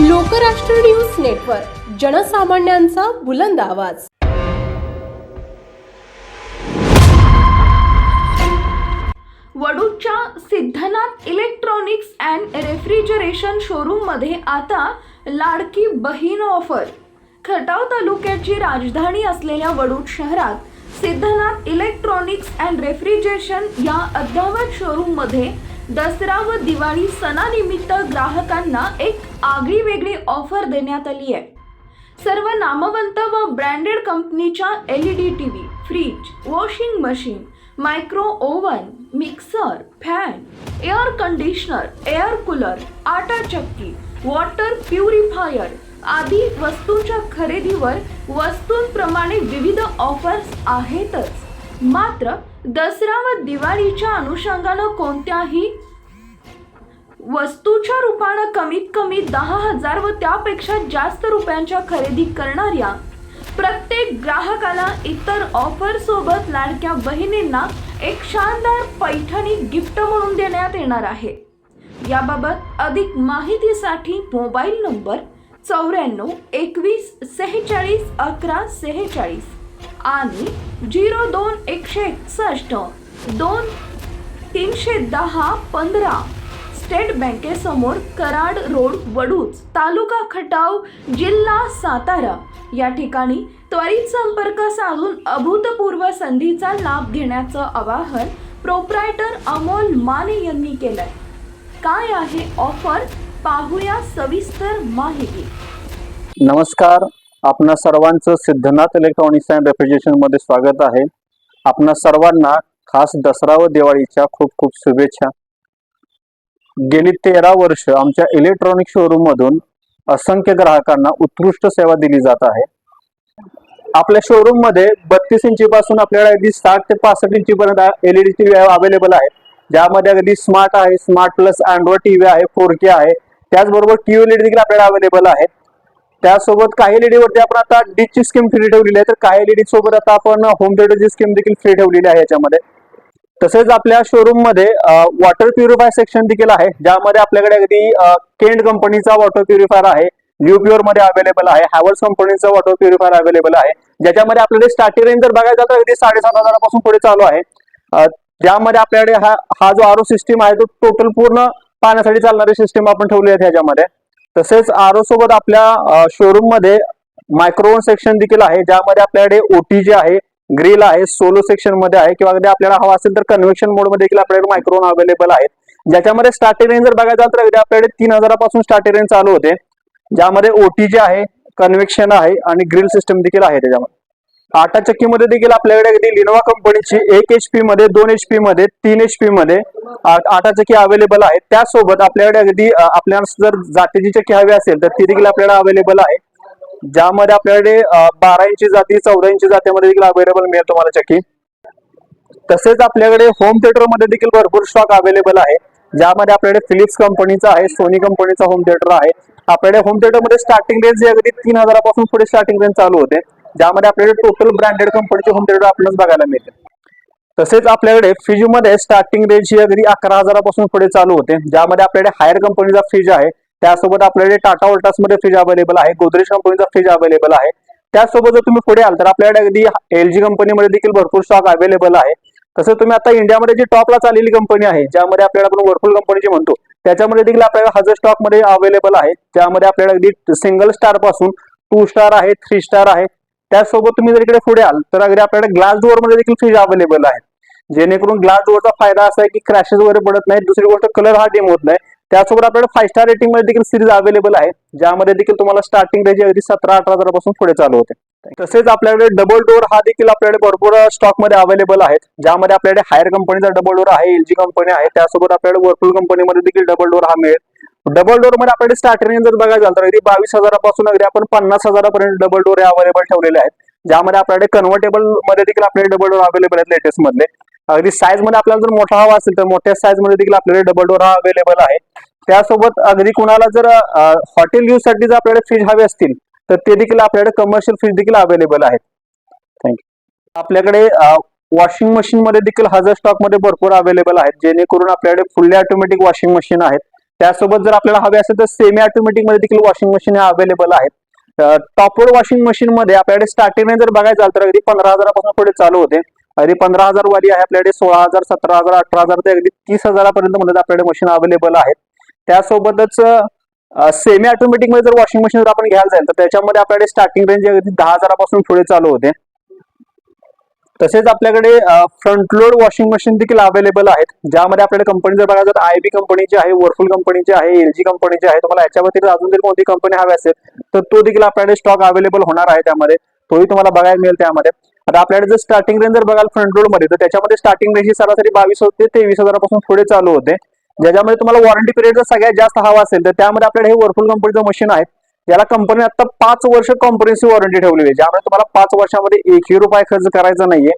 Lokrashtra news network जनसामान्यांचा बुलंद आवाज. वडूच्या सिद्धनाथ इलेक्ट्रॉनिक्स अँड रेफ्रिजरेशन शोरूममध्ये आता लाडकी बहीण ऑफर. खटाव तालुक्याची राजधानी असलेल्या वडूद शहरात सिद्धनाथ इलेक्ट्रॉनिक्स अँड रेफ्रिजरेशन या अद्ययावत शोरूममध्ये दसरा व दिवाळी सणानिमित्त ग्राहकांना एक आगळी वेगळी ऑफर देण्यात आली आहे. सर्व नामवंत व ब्रँडेड कंपनीच्या L E D T V fridge washing machine micro oven mixer fan air conditioner air cooler आटा चक्की वॉटर प्युरिफायर आदी वस्तूंच्या खरेदीवर वस्तूंप्रमाणे विविध ऑफर्स आहेतच. मात्र दसरा व दिवाळीच्या अनुषंगानं कोणत्याही वस्तूच्या रूपानं कमीत कमी दहा हजार व त्यापेक्षा जास्त रुपयांच्या खरेदी करणाऱ्या प्रत्येक ग्राहकाला इतर ऑफर सोबत लाडक्या बहिणींना एक शानदार पैठणी गिफ्ट म्हणून देण्यात येणार आहे. याबाबत अधिक माहितीसाठी मोबाईल नंबर चौऱ्याण्णव एकवीस सेहेचाळीस अकरा सेहेचाळीस. आणि झिरो दोन एकशे एकसष्ट दोन तीनशे दहा पंधरा स्टेट बँकेसमोर कराड रोड वडूच तालुका खटाव जिल्हा सातारा. या ठिकाणी त्वरित संपर्क साधून अभूतपूर्व संधीचा लाभ घेण्याचं आवाहन प्रोप्रायटर अमोल माने यांनी केलंय. काय आहे ऑफर? पाहूया सविस्तर माहिती. नमस्कार आपणा सर्वांचं सिद्धनाथ इलेक्ट्रॉनिक्स अँड रेफ्रिजरेशनमध्ये स्वागत आहे. आपणा सर्वांना खास दसरा व दिवाळीच्या खूप खूप शुभेच्छा. गेली तेरा वर्ष आमच्या इलेक्ट्रॉनिक शोरूम मधून असंख्य ग्राहकांना उत्कृष्ट सेवा दिली जात आहे. आपल्या शोरूममध्ये बत्तीस इंची पासून आपल्याला अगदी साठ ते पासष्ट इंची पर्यंत एलईडी टीव्ही अवेलेबल आहेत. ज्यामध्ये अगदी स्मार्ट आहे स्मार्ट प्लस अँड्रॉइड टीव्ही आहे फोर के आहे. त्याचबरोबर टीव्ही देखील आपल्याला अवेलेबल आहेत. त्यासोबत काही एलईडीवरती वरती आपण आता डीची स्कीम फ्री ठेवलेली आहे. तर काही एलईडी सोबत आता आपण होम थिएटरची स्कीम देखील फ्री ठेवलेली आहे याच्यामध्ये. तसेच आपल्या शोरूममध्ये वॉटर प्युरिफाय सेक्शन देखील आहे. ज्यामध्ये आपल्याकडे अगदी केंड कंपनीचा वॉटर प्युरिफायर आहे. न्यू मध्ये अवेलेबल आहे. हॅवल्स कंपनीचा वॉटर प्युरिफायर अवेलेबल आहे. ज्याच्यामध्ये आपल्याकडे स्टार्टिंग रेंज जर बघायचं तर अगदी साडेसात हजारापासून पुढे चालू आहे. ज्यामध्ये आपल्याकडे हा हा जो आरो सिस्टीम आहे तो टोटल पूर्ण पाण्यासाठी चालणारी सिस्टीम आपण ठेवली आहे ह्याच्यामध्ये. तसेच आरो सोबत आपल्या शोरूममध्ये मायक्रोवन सेक्शन देखील आहे ज्यामध्ये आपल्याकडे ओटी जे आहे ग्रिल आहे सोलो सेक्शनमध्ये आहे किंवा अगदी आपल्याला हवा असेल तर कन्व्हेक्शन मोडमध्ये देखील आपल्याकडे मायक्रोवन अवेलेबल आहेत. ज्याच्यामध्ये स्टार्टिंग रेंज जर बघायचं तर अगदी आपल्याकडे तीन हजारापासून स्टार्टिंग रेंज चालू होते. ज्यामध्ये ओटी जे आहे कन्व्हेक्शन आहे आणि ग्रिल सिस्टम देखील आहे त्याच्यामध्ये. आटा चक्कीमध्ये देखील आपल्याकडे अगदी लिनोवा कंपनीची एक एच पी मध्ये दोन एच पी मध्ये तीन एच पी मध्ये आटा चक्की अवेलेबल आहे त्यासोबत आपल्याकडे अगदी आपल्याला जर जातीची चक्की हवी असेल तर ती देखील आपल्याला अवेलेबल आहे. ज्यामध्ये आपल्याकडे बारा इंची जाती चौदा इंची जातीमध्ये देखील अवेलेबल मिळेल तुम्हाला चक्की. तसेच आपल्याकडे होम थिएटरमध्ये देखील भरपूर स्टॉक अवेलेबल आहे. ज्यामध्ये आपल्याकडे फिलिप्स कंपनीचा आहे सोनी कंपनीचा होम थिएटर आहे. आपल्याकडे होम थिएटरमध्ये स्टार्टिंग रेंज अगदी तीन हजारापासून पुढे स्टार्टिंग रेंज चालू होते. ज्यामध्ये आपल्याकडे टोटल ब्रँडेड कंपनीचे होम थिएटर आपल्याला बघायला मिळते. तसेच आपल्याकडे फ्रीजमध्ये स्टार्टिंग रेंज ही अगदी अकरा हजारापासून पुढे चालू होते. ज्यामध्ये आपल्याकडे हायर कंपनीचा फ्रीज आहे. त्यासोबत आपल्याकडे टाटा वोल्टासमध्ये फ्रीज अवेलेबल आहे. गोदरेज कंपनीचा फ्रीज अवेलेबल आहे. त्यासोबत जर तुम्ही पुढे आल तर आपल्याकडे अगदी एल जी कंपनीमध्ये देखील भरपूर स्टॉक अवेलेबल आहे. तसं तुम्ही आता इंडियामध्ये जी टॉपला चाललेली कंपनी आहे ज्यामध्ये आपल्याला आपण वर्लपूल कंपनीची म्हणतो त्याच्यामध्ये देखील आपल्याला हजार स्टॉकमध्ये अवेलेबल आहे ज्यामध्ये आपल्याला अगदी सिंगल स्टारपासून टू स्टार आहे थ्री स्टार आहे. त्याचसोबत तुम्ही जर इकडे पुढे आल तर अगदी आपल्याकडे ग्लास डोअरमध्ये देखील फ्रीज अवेलेबल आहेत जेणेकरून ग्लास डोअरचा फायदा असा आहे की क्रॅशेस वगैरे पडत नाही दुसरी गोष्ट कलर हा डिम होत नाही. त्यासोबत आपल्याला फाय स्टार रेटिंगमध्ये देखील सिरीज अवेलेबल आहे ज्यामध्ये देखील तुम्हाला स्टार्टिंग रेंज अगदी सतरा अठरा हजारापासून पुढे चालू होते. तसेच आपल्याकडे डबल डोअर हा देखील आपल्याकडे भरपूर स्टॉकमध्ये अवेलेबल आहेत. ज्यामध्ये आपल्याकडे हायर कंपनीचा डबल डोअर आहे एलजी कंपनी आहे. त्यासोबत आपल्याकडे वर्लपूल कंपनीमध्ये देखील डबल डोअर हा मिळेल. डबल डोअरमध्ये आपल्याकडे स्टार्टिंग रेंज जर बघायचं झालं तर अगदी बावीस हजारापासून अगदी आपण पन्नास हजारापर्यंत डबल डोअर अवेलेबल ठेवलेले आहेत. ज्यामध्ये आपल्याकडे कन्व्हर्टेबलमध्ये देखील आपल्याकडे डबल डोअर अवेलेबल आहेत लेटेस्ट मधले. अगदी साईजमध्ये आपल्याला जर मोठा हवा असेल तर मोठ्या साईजमध्ये देखील आपल्याकडे डबल डोर हा अवेलेबल आहे. त्यासोबत अगदी कुणाला जर हॉटेल यूजसाठी जर आपल्याकडे फ्रीज हवे असतील तर ते देखील आपल्याकडे कमर्शियल फ्रीज देखील अवेलेबल आहेत. थँक्यू आपल्याकडे वॉशिंग मशीन मध्ये देखील हजार स्टॉकमध्ये भरपूर अवेलेबल आहेत जेणेकरून आपल्याकडे फुल्ली ऑटोमॅटिक वॉशिंग मशीन आहेत. त्यासोबत जर आपल्याला हवे असेल तर सेमी ऑटोमॅटिकमध्ये देखील वॉशिंग मशीन अवेलेबल आहेत. टॉपवर वॉशिंग मशीन मध्ये आपल्याकडे स्टार्टिंग जर बघायचं झालं तर अगदी पंधरा हजारापासून पुढे चालू होते. आणि पंधरा हजार वाली आहे आपल्याकडे सोळा हजार सतरा हजार अठरा हजार ते अगदी तीस हजारापर्यंत म्हणत आपल्याकडे मशीन अवेलेबल आहेत. त्यासोबतच सेमी ऑटोमॅटिकमध्ये जर वॉशिंग मशीन जर आपण घ्यायला जाईल तर त्याच्यामध्ये आपल्याकडे स्टार्टिंग रेंज अगदी दहा हजारापासून पुढे चालू होते. तसेच आपल्याकडे फ्रंट लोड वॉशिंग मशीन देखील अवेलेबल आहेत ज्यामध्ये आपल्याला कंपनी जर बघायला तर आय बी कंपनीची आहे वर्फुल कंपनीची आहे एल जी कंपनीची आहे तुम्हाला याच्यावरती अजून जर कोणती कंपनी हवी असेल तर तो देखील आपल्याकडे स्टॉक अवेलेबल होणार आहे त्यामध्ये. तोही तुम्हाला बघायला मिळेल त्यामध्ये. आता आपल्याकडे जर स्टार्टिंग रेंज जर बघाल फ्रंट रोडमध्ये तर त्याच्यामध्ये स्टार्टिंग रेंज ही सरासरी बावीस होते तेवीस हजारापासून पुढे चालू होते. ज्याच्यामध्ये तुम्हाला वॉरंटी पिरियड जर सगळ्यात जास्त हवा असेल तर त्यामध्ये आपल्याकडे हे वर्फुल कंपनीचं मशीन आहे. याला कंपनी आता पाच वर्ष कॉम्प्रेन्सिव्ह वॉरंटी ठेवलेली आहे. ज्यामुळे तुम्हाला पाच वर्षामध्ये एकही रुपये खर्च करायचा नाहीये.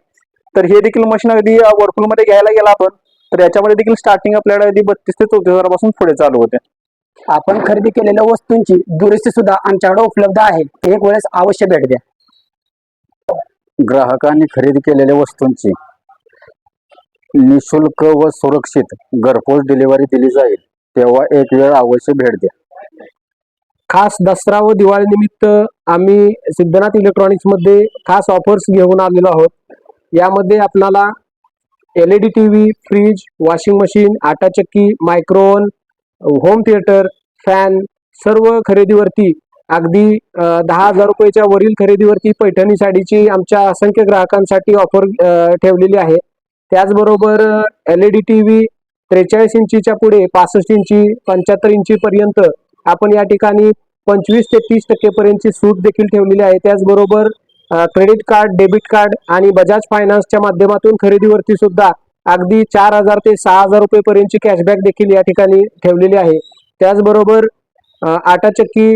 तर हे देखील मशीन अगदी वर्फुलमध्ये घ्यायला गेला आपण तर याच्यामध्ये देखील स्टार्टिंग आपल्याला अगदी बत्तीस ते चौतीस हजारापासून पुढे चालू होते. आपण खरेदी केलेल्या वस्तूंची दुरुस्ती सुद्धा आमच्याकडे उपलब्ध आहे. एक वेळेस अवश्य भेट द्या. ग्राहकांनी खरेदी केलेल्या वस्तूंची निशुल्क व सुरक्षित घरपोच डिलिव्हरी दिली जाईल. तेव्हा एक वेळ अवश्य भेट द्या. खास दसरा व दिवाळी निमित्त आम्ही सिद्धनाथ इलेक्ट्रॉनिक्समध्ये खास ऑफर्स घेऊन आलेलो आहोत. यामध्ये आपणाला L E D T V fridge washing machine आटा चक्की मायक्रोवन होम थिएटर फॅन सर्व खरेदीवरती अगदी दहा हजार रुपयाच्या वरील खरेदीवरती पैठणी साडीची आमच्या असंख्य ग्राहकांसाठी ऑफर ठेवलेली आहे. त्याचबरोबर L E D T V त्रेचाळीस इंचीच्या पुढे पासष्ट इंची पंच्याहत्तर इंची पर्यंत आपण या ठिकाणी पंचवीस ते तीस टक्केपर्यंतची सूट देखील ठेवलेली आहे. त्याचबरोबर क्रेडिट कार्ड डेबिट कार्ड आणि बजाज फायनान्सच्या माध्यमातून खरेदीवरती सुद्धा अगदी चार हजार ते सहा हजार रुपयेपर्यंतची कॅशबॅक देखील या ठिकाणी ठेवलेली आहे. त्याचबरोबर आटा चक्की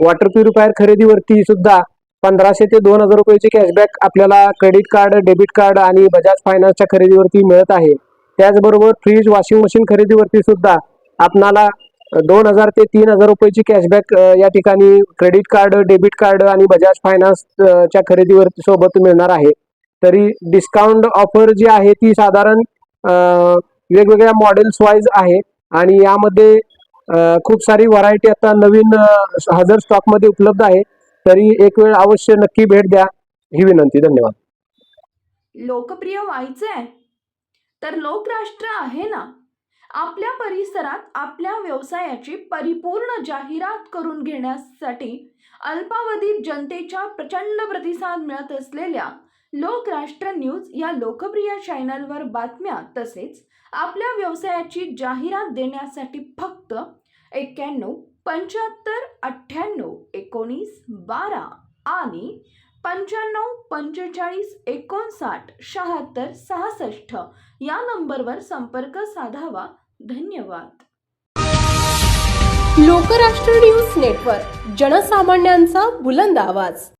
वॉटर प्युरिफायर खरेदीवरती सुद्धा पंधराशे ते दोन हजार रुपयाचे कॅशबॅक आपल्याला क्रेडिट कार्ड डेबिट कार्ड आणि बजाज फायनान्सच्या खरेदीवरती मिळत आहे. त्याचबरोबर फ्रीज वॉशिंग मशीन खरेदीवरती सुद्धा आपणाला दोन हजार ते तीन हजार रुपयाची कॅशबॅक या ठिकाणी क्रेडिट कार्ड डेबिट कार्ड आणि बजाज फायनान्सच्या खरेदीवरती सोबत मिळणार आहे. तरी डिस्काउंट ऑफर जी आहे ती साधारण वेगवेगळ्या मॉडेल्स वाईज आहे आणि यामध्ये खूप सारी व्हरायटी आता नवीन अ, हजर स्टॉकमध्ये उपलब्ध आहे. तरी एक वेळ अवश्य नक्की भेट द्या. ही विनंती. धन्यवाद. लोकप्रिय व्हायचं आहे तर लोकराष्ट्र आहे ना? आपल्या परिसरात आपल्या व्यवसायाची परिपूर्ण जाहिरात करून घेण्यासाठी अल्पावधीत जनतेच्या प्रचंड प्रतिसाद मिळत असलेल्या लोकराष्ट्र न्यूज या लोकप्रिय चॅनलवर बातम्या तसेच आपल्या व्यवसायाची जाहिरात देण्यासाठी फक्त एक्क्याण्णव पंच्याहत्तर अठ्ठ्याण्णव एकोणीस बारा आणि पंच्याण्णव पंचेचाळीस एकोणसाठ शहात्तर सहासष्ट या नंबरवर संपर्क साधावा. धन्यवाद. लोकराष्ट्र न्यूज नेटवर्क जनसामान्यांचा बुलंद आवाज.